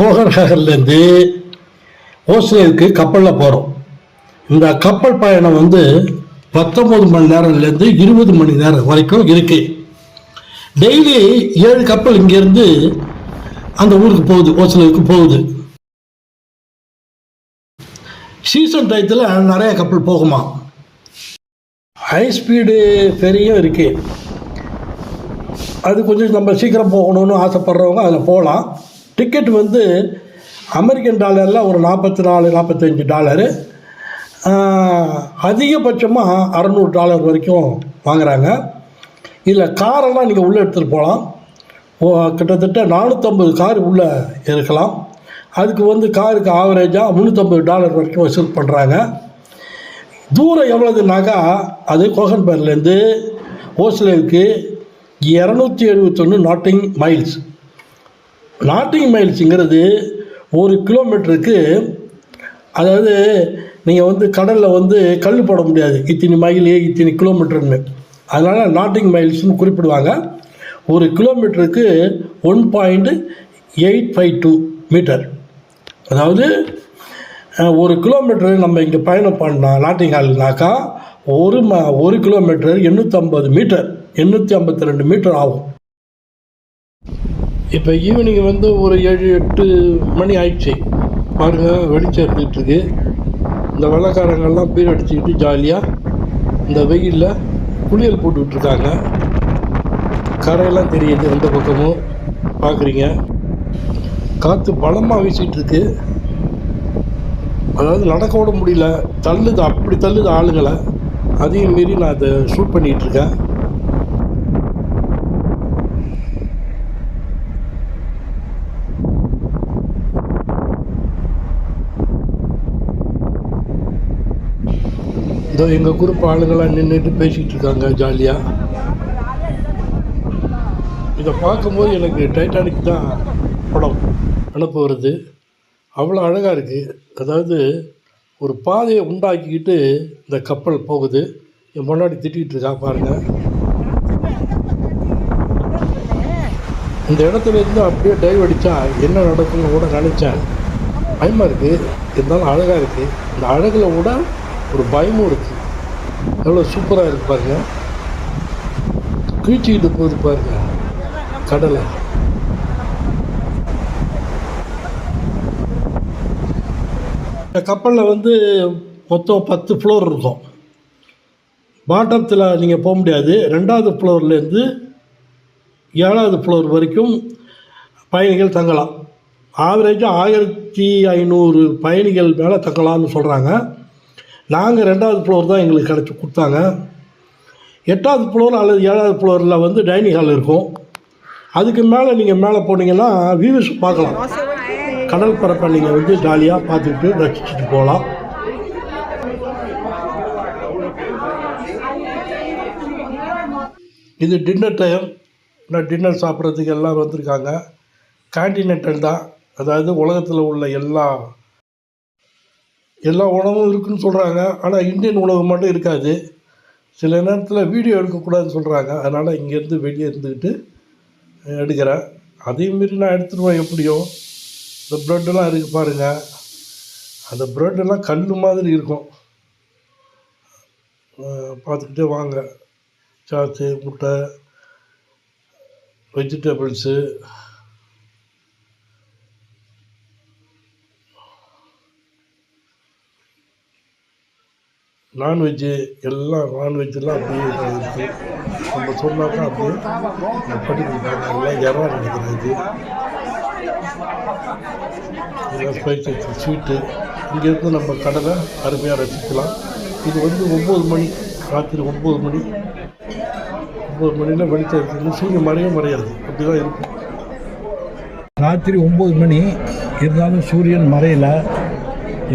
கோகர்ஹகர்லேருந்து ஓஸ்லேவுக்கு கப்பலில் போகிறோம் இந்த கப்பல் பயணம் வந்து பத்தொம்பது மணி நேரம்லேருந்து இருபது மணி நேரம் வரைக்கும் இருக்கு. டெய்லி ஏழு கப்பல் இங்கேருந்து அந்த ஊருக்கு போகுது ஓஸ்லேவுக்கு போகுது. சீசன் டயத்தில் நிறைய கப்பல் போகுமா? ஹை ஸ்பீடு ஃபெரியும் இருக்கு. அது கொஞ்சம் நம்ம சீக்கிரம் போகணும்னு ஆசைப்படுறவங்க அதில் போகலாம் டிக்கெட் வந்து அமெரிக்கன் டாலரில் ஒரு நாற்பத்தி நாலு நாற்பத்தஞ்சு டாலரு அதிகபட்சமாக அறநூறு டாலர் வரைக்கும் வாங்குறாங்க. இதில் காரெல்லாம் நீங்கள் உள்ளே எடுத்துகிட்டு போகலாம் ஓ, கிட்டத்தட்ட நானூற்றம்பது கார் உள்ளே இருக்கலாம். அதுக்கு வந்து காருக்கு ஆவரேஜாக முந்நூற்றம்பது டாலர் வரைக்கும் வசூல் பண்ணுறாங்க தூரம் எவ்வளோதுனாக்கா அது கோகன்பேர்லேருந்து ஓஸ்லேவுக்கு இரநூத்தி எழுபத்தொன்று நாட்டிங் மைல்ஸ் நாட்டிங் மைல்ஸுங்கிறது ஒரு கிலோமீட்டருக்கு அதாவது நீங்கள் வந்து கடலில் வந்து கல் போட முடியாது. இத்தனை மைல் இத்தனை கிலோமீட்டர்னு அதனால் நாட்டிங் மைல்ஸ்னு குறிப்பிடுவாங்க. ஒரு கிலோமீட்டருக்கு one point eight five two metre அதாவது ஒரு கிலோமீட்டர் நம்ம இங்கே பயணம் பண்ணால் நாட்டிங்கால்னாக்கா ஒரு ம ஒரு கிலோமீட்டர் எண்ணூற்றம்பது மீட்டர் எண்ணூற்றி ஐம்பத்தி ரெண்டு மீட்டர் ஆகும். இப்போ ஈவினிங் வந்து ஒரு ஏழு எட்டு மணி ஆயிடுச்சு. பாருங்கள் வெளிச்சம் இருந்துகிட்ருக்கு இந்த வெள்ளக்காரங்கள்லாம் பீர் அடிச்சுக்கிட்டு ஜாலியாக இந்த வெயிலில் குளியல் போட்டுக்கிட்டு கரையெல்லாம் தெரியுது எந்த பக்கமும். பார்க்குறீங்க காற்று பலமாக வீசிட்டு இருக்கு. அதாவது நடக்க விட முடியல. தள்ளுது அப்படி தள்ளுது ஆளுங்களை. அதையும் மீறி நான் அதை ஷூட் பண்ணிகிட்ருக்கேன் இதோ எங்கள் குரூப் ஆளுங்களாம் நின்றுட்டு பேசிகிட்டு இருக்காங்க ஜாலியாக இதை பார்க்கும்போது எனக்கு டைட்டானிக் தான் படம் நினப்பு வருது. அவ்வளோ அழகாக இருக்குது அதாவது ஒரு பாதையை உண்டாக்கிக்கிட்டு இந்த கப்பல் போகுது. என் முன்னாடி திட்டிகிட்டு இருக்கா பாருங்கள் இந்த இடத்துல இருந்து அப்படியே டைவ் அடித்தா என்ன நடக்கும்னு கூட நினச்சேன். பயமாக இருக்குது இருந்தாலும் அழகாக இருக்குது இந்த அழகில் கூட ஒரு பயமும் இருக்குது எவ்வளோ சூப்பராக இருக்கு பாருங்க. கீழ்ச்சிக்கிட்டு போகுது பாருங்க. கடலை. இந்த கப்பலில் வந்து மொத்தம் பத்து ஃப்ளோர் இருக்கும். பாட்டத்தில் நீங்கள் போக முடியாது. ரெண்டாவது ஃப்ளோர்லேருந்து ஏழாவது ஃப்ளோர் வரைக்கும் பயணிகள் தங்கலாம். ஆவரேஜாக ஆயிரத்தி ஐநூறு பயணிகள் மேலே தங்கலாம்னு சொல்கிறாங்க நாங்கள் ரெண்டாவது ஃப்ளோர் தான் எங்களுக்கு கிடச்சி கொடுத்தாங்க. எட்டாவது ஃப்ளோர் அல்லது ஏழாவது ஃப்ளோரில் வந்து டைனிங் ஹால் இருக்கும். அதுக்கு மேலே நீங்கள் மேலே போனீங்கன்னா வியூஸ் பார்க்கலாம். கடல் பரப்பை நீங்கள் வந்து ஜாலியாக பார்த்துக்கிட்டு ரசிச்சுட்டு போகலாம் இது டின்னர் டைம். நான் டின்னர் சாப்பிட்றதுக்கு எல்லாம் வந்திருக்காங்க. கான்டினென்டல் தான். அதாவது உலகத்தில் உள்ள எல்லா எல்லா உணவும் இருக்குதுன்னு சொல்கிறாங்க ஆனால் இந்தியன் உணவு மட்டும் இருக்காது. சில நேரத்தில் வீடியோ எடுக்கக்கூடாதுன்னு சொல்கிறாங்க அதனால் இங்கேருந்து வெளியே இருந்துக்கிட்டு எடுக்கிறேன். அதையும் மீறி நான் எடுத்துருவேன் எப்படியும் இந்த ப்ரெட்டெல்லாம் இருக்குது பாருங்கள் அந்த ப்ரெட்டெல்லாம் கல் மாதிரி இருக்கும். பார்த்துக்கிட்டே வாங்க. சாத்து முட்டை வெஜிடபிள்ஸு நான்வெஜ்ஜு எல்லாம் நான்வெஜ்ஜெல்லாம் அப்படியே இருக்குது நம்ம சொன்னாக்கா அப்படியே நம்ம பண்ணி எல்லாம் இறா நினைக்கிறது ஸ்பைசி ஸ்வீட்டு இங்கேருந்து நம்ம கடலை அருமையாக ரசிக்கலாம். இது வந்து ஒம்பது மணி ராத்திரி ஒம்பது மணி. ஒம்பது மணியில் வெளிச்சம் இருக்குது சூரியன் மறையும் மறையாது. அப்படி தான் இருக்கும். ராத்திரி ஒம்பது மணி. இருந்தாலும் சூரியன் மறையலை.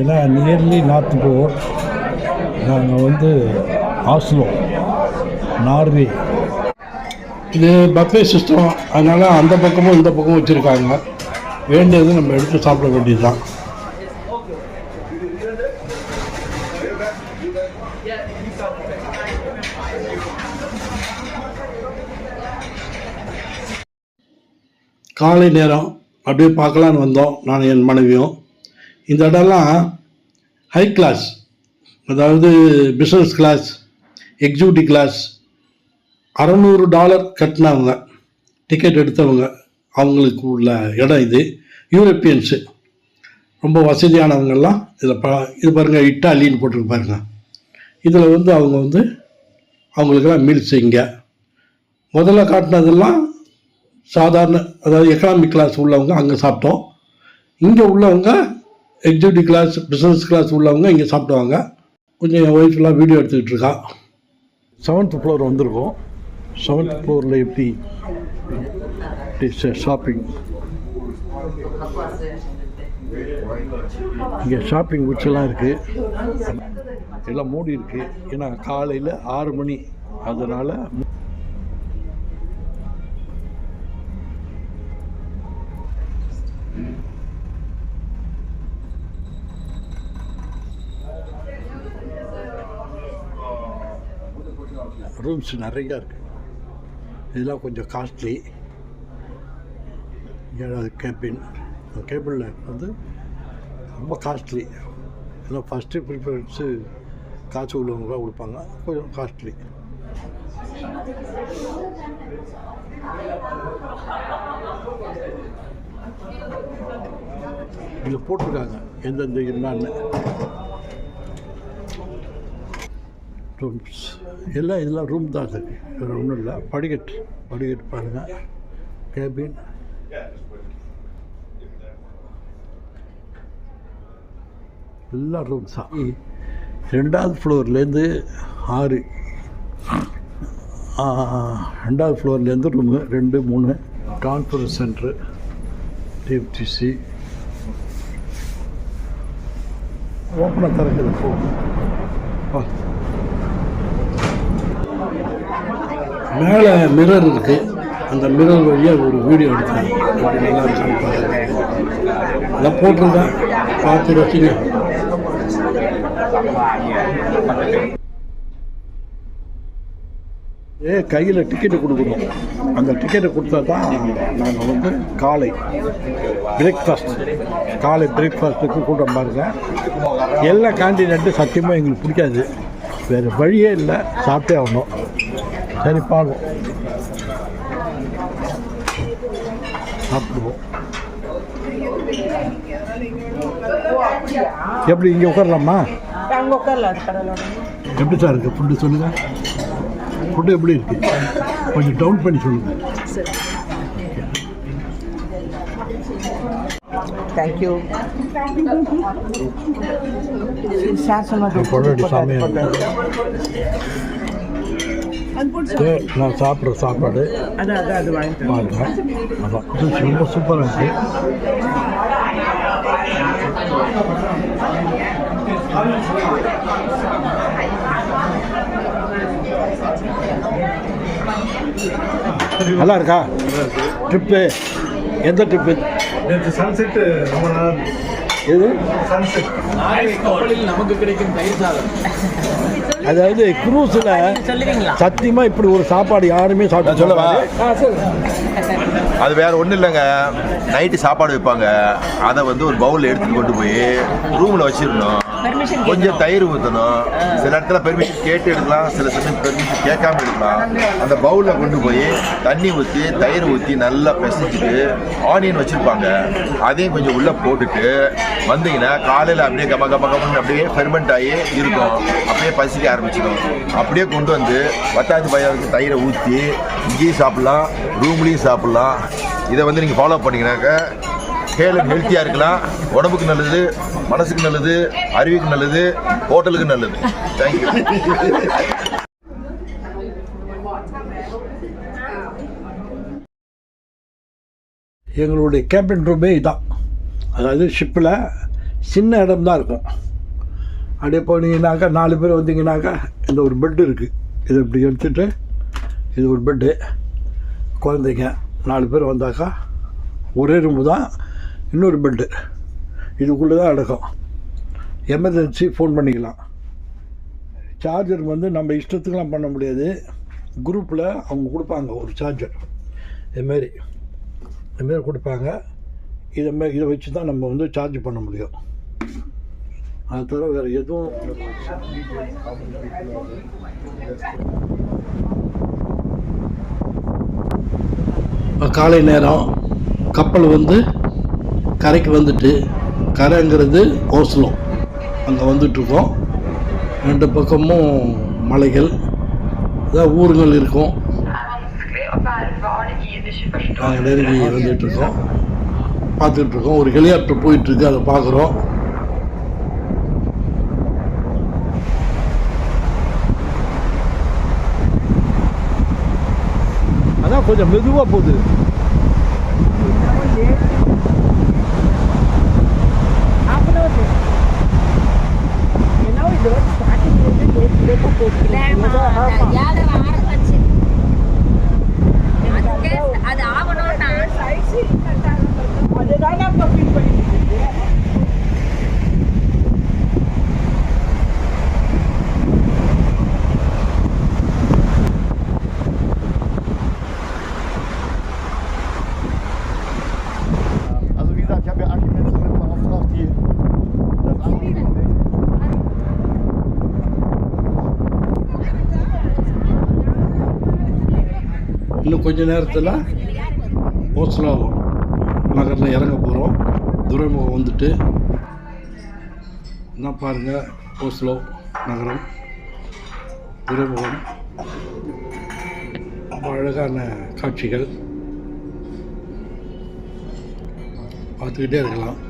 ஏன்னா நியர்லி நார்த் போவோம் நாங்கள் வந்து ஆஸ்லோ நார்வே. இது பஃபே சிஸ்டம் அதனால் அந்த பக்கமும் இந்த பக்கமும் வச்சுருக்காங்க. வேண்டியது நம்ம எடுத்து சாப்பிட வேண்டியது தான் காலை நேரம் அப்படியே பார்க்கலான்னு வந்தோம் நான் என் மனைவியும். இந்த இடம்லாம் ஹை கிளாஸ் அதாவது பிஸ்னஸ் கிளாஸ் எக்ஸிக்யூட்டிவ் கிளாஸ் அறநூறு டாலர் கட்டினவங்க டிக்கெட் எடுத்தவங்க அவங்களுக்கு உள்ள இடம் இது. யூரோப்பியன்ஸு ரொம்ப வசதியானவங்கெல்லாம் இதில் ப இது பாருங்கள் இட்டாலின்னு போட்டிருக்கு பாருங்க. இதில் வந்து அவங்க வந்து அவங்களுக்கெல்லாம் மீல்ஸ் இங்கே. முதல்ல காட்டினதெல்லாம் சாதாரண அதாவது எக்கனாமிக் கிளாஸ் உள்ளவங்க அங்கே சாப்பிட்டோம். இங்கே உள்ளவங்க எக்ஸிக்யூட்டிவ் கிளாஸ் பிஸ்னஸ் கிளாஸ் உள்ளவங்க இங்கே சாப்பிடுவாங்க. கொஞ்சம் என் ஒய்ஃப்லாம் வீடியோ எடுத்துக்கிட்டு இருக்கா. செவன்த் ஃப்ளோர் வந்திருக்கோம். செவன்த் ஃப்ளோரில் எப்படி ஷாப்பிங் இங்கே ஷாப்பிங் எல்லாம் இருக்குது எல்லாம் மூடி இருக்குது ஏன்னா காலையில் ஆறு மணி. அதனால் ரூம்ஸ் நிறையா இருக்குது இதெல்லாம் கொஞ்சம் காஸ்ட்லி ஏழாவது கேபின் கேபிளில் வந்து ரொம்ப காஸ்ட்லி எல்லாம் ஃபஸ்ட்டு ப்ரிஃபரன்ஸு காசு உள்ளவங்களாம் கொடுப்பாங்க. கொஞ்சம் காஸ்ட்லி இதில் போட்டிருக்காங்க. எந்தெந்த என்னன்னு ரூம்ஸ் எல்லாம் இதெல்லாம் ரூம் தான் அது. வேறு ஒன்றும் இல்லை. படிக்கட்டு. படிக்கட்டு பாருங்கள் கேபின் எல்லா ரூம்ஸ் தான் ரெண்டாவது ஃப்ளோர்லேருந்து ஆறு. ரெண்டாவது ஃப்ளோர்லேருந்து ரூமு ரெண்டு மூணு. கான்ஃபரன்ஸ் சென்ட்ரு டிஎஃப்டிசி ஓப்பனாக திறக்குது போ. மேலே மிரர் இருக்கு. அந்த மிரர் வழியாக ஒரு வீடியோ எடுத்தாங்க அப்படி நல்லா இருக்கான்னு பாருங்க. எல்லாம் பார்த்து ரசிங்க. ஏ கையில் டிக்கெட்டு கொடுக்கணும். அந்த டிக்கெட்டை கொடுத்தா தான் நாங்கள் வந்து காலை பிரேக்ஃபாஸ்ட் காலை பிரேக்ஃபாஸ்ட்டுக்கு கூட்டம் பாருங்க. எல்லா காண்டினெண்ட்டும் சத்தியமாக எங்களுக்கு பிடிக்காது. வேறு வழியே இல்லை. சாப்பிட்டே ஆகணும். சரி பார்ப்போம் சாப்பிடுவோம். எப்படி இங்கே உட்காரலாமா? எப்படி சார் இருக்குது ஃபுட்டு சொல்லுங்கள் ஃபுட்டு எப்படி இருக்குது கொஞ்சம் டவுன் பண்ணி சொல்லுங்கள் தேங்க்யூ சார் சொன்னது நான் சாப்பிட்ற சாப்பாடு. பாருங்க. அதான். இது ரொம்ப சூப்பராக இருக்கு. நல்லா இருக்கா? ட்ரிப்பு. எந்த ட்ரிப்பு? நேற்று சன்செட்டு ரொம்ப நல்லா எது? சன்செட் நமக்கு கிடைக்கும் தயிர் சாதம். அதாவது குரூஸில் சத்தியமாக இப்படி ஒரு சாப்பாடு யாருமே சாப்பிட்டு சொல்லவா? அது வேற ஒன்றும் இல்லைங்க. நைட்டு சாப்பாடு வைப்பாங்க. அதை வந்து ஒரு பவுலில் எடுத்துட்டு கொண்டு போய் ரூமில் வச்சிடணும். கொஞ்சம் தயிர் ஊற்றணும் சில இடத்துல பெர்மிஷன் கேட்டு எடுக்கலாம் சில சமயம் பெர்மிஷன் கேட்காம எடுக்கலாம். அந்த பவுலில் கொண்டு போய் தண்ணி ஊற்றி தயிர் ஊற்றி நல்லா பிசைஞ்சிட்டு ஆனியன் வச்சுருப்பாங்க. அதையும் கொஞ்சம் உள்ளே போட்டுட்டு வந்தீங்கன்னா காலையில் அப்படியே கம கம கமன்னு அப்படியே ஃபெர்மெண்ட் ஆகி இருக்கும். அப்படியே பசிக்க ஆரம்பிச்சிடும். அப்படியே கொண்டு வந்து பத்தாயிரத்து பையாவுக்கு தயிரை ஊற்றி இங்கேயும் சாப்பிட்லாம் ரூம்லேயும் சாப்பிட்லாம். இதை வந்து நீங்கள் ஃபாலோ பண்ணீங்கன்னாக்க ஹேல் ஹெல்த்தியாக இருக்கலாம். உடம்புக்கு நல்லது மனசுக்கு நல்லது அறிவுக்கு நல்லது ஹோட்டலுக்கு நல்லது. தேங்க்யூ எங்களுடைய கேபின் ரூமே இதான். அதாவது ஷிப்பில் சின்ன இடம் தான் இருக்கும். அப்படியே போனீங்கன்னாக்கா நாலு பேர் வந்தீங்கன்னாக்கா இந்த ஒரு பெட்டு இருக்குது இதை இப்படி எடுத்துட்டு இது ஒரு பெட்டு குழந்தைங்க நாலு பேர் வந்தாக்கா ஒரே ரூமு தான். இன்னொரு பெட்டு இதுக்குள்ளே தான் அடக்கம். எமர்ஜென்சி ஃபோன் பண்ணிக்கலாம். சார்ஜர் வந்து நம்ம இஷ்டத்துக்கெலாம் பண்ண முடியாது. குரூப்பில் அவங்க கொடுப்பாங்க ஒரு சார்ஜர் இதுமாரி இதுமாரி கொடுப்பாங்க. இதை மாரி இதை வச்சு தான் நம்ம வந்து சார்ஜ் பண்ண முடியும். அது தவிர வேறு எதுவும் காலை நேரம் கப்பல் வந்து கரைக்கு வந்துட்டு கரைங்கிறது ஓஸ்லோ அங்கே வந்துட்டுருக்கோம். ரெண்டு பக்கமும் மலைகள். இதான் ஊருங்கள் இருக்கும். நாங்கள் நெருங்கி வந்துட்டுருக்கோம். பார்த்துட்ருக்கோம் ஒரு ஹெலிகாப்டர் போயிட்டுருக்கு. அதை பார்க்குறோம். அதான் கொஞ்சம் மெதுவாக போகுது. கொஞ்ச நேரத்தில் ஓஸ்லோ நகரில் இறங்க போகிறோம் துறைமுகம் வந்துட்டு என்ன பாருங்கள் ஓஸ்லோ நகரம். துறைமுகம். ரொம்ப அழகான காட்சிகள். பார்த்துக்கிட்டே இருக்கலாம்.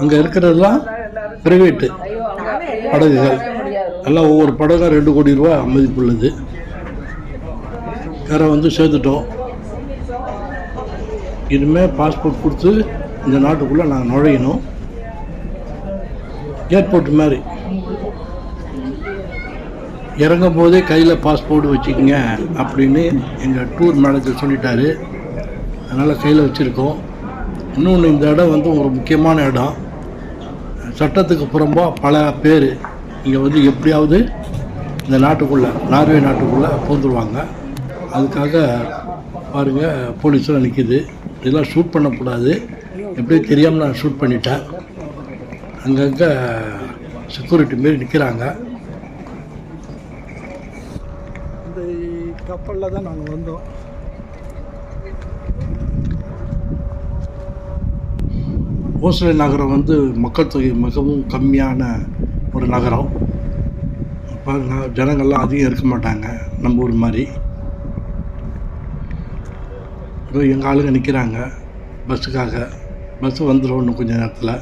அங்கே இருக்கிறதெல்லாம் பிரைவேட்டு படகுகள். எல்லாம் ஒவ்வொரு படகும் ரெண்டு கோடி ரூபா மதிப்புள்ளது கரை வந்து சேர்த்துட்டோம். இனிமேல் பாஸ்போர்ட் கொடுத்து இந்த நாட்டுக்குள்ளே நாங்கள் நுழையணும். ஏர்போர்ட் மாதிரி. இறங்கும் போதே கையில் பாஸ்போர்ட் வச்சுக்கோங்க அப்படின்னு எங்கள் டூர் மேனேஜர் சொல்லிட்டாரு. அதனால் கையில் வச்சுருக்கோம். இன்னொன்று இந்த இடம் வந்து ஒரு முக்கியமான இடம். சட்டத்துக்கு புறம்போ பல பேர் இங்கே வந்து எப்படியாவது இந்த நாட்டுக்குள்ளே நார்வே நாட்டுக்குள்ளே பூந்துருவாங்க அதுக்காக பாருங்கள் போலீஸ்லாம் நிற்கிது இதெல்லாம் ஷூட் பண்ணக்கூடாது. எப்படியும் தெரியாமல் நான் ஷூட் பண்ணிட்டேன். அங்கங்கே செக்யூரிட்டி மாரி நிற்கிறாங்க இந்த கப்பலில் தான் நாங்கள் வந்தோம். ஓஸ்லே நகரம் வந்து மக்கள் தொகை மிகவும் கம்மியான ஒரு நகரம். பாருங்க ஜனங்கள்லாம் அதிகம் இருக்க மாட்டாங்க நம்ம ஊர் மாதிரி. எங்கள் ஆளுங்க நிற்கிறாங்க பஸ்ஸுக்காக. பஸ்ஸு வந்துடும் இன்னும் கொஞ்சம் நேரத்தில்.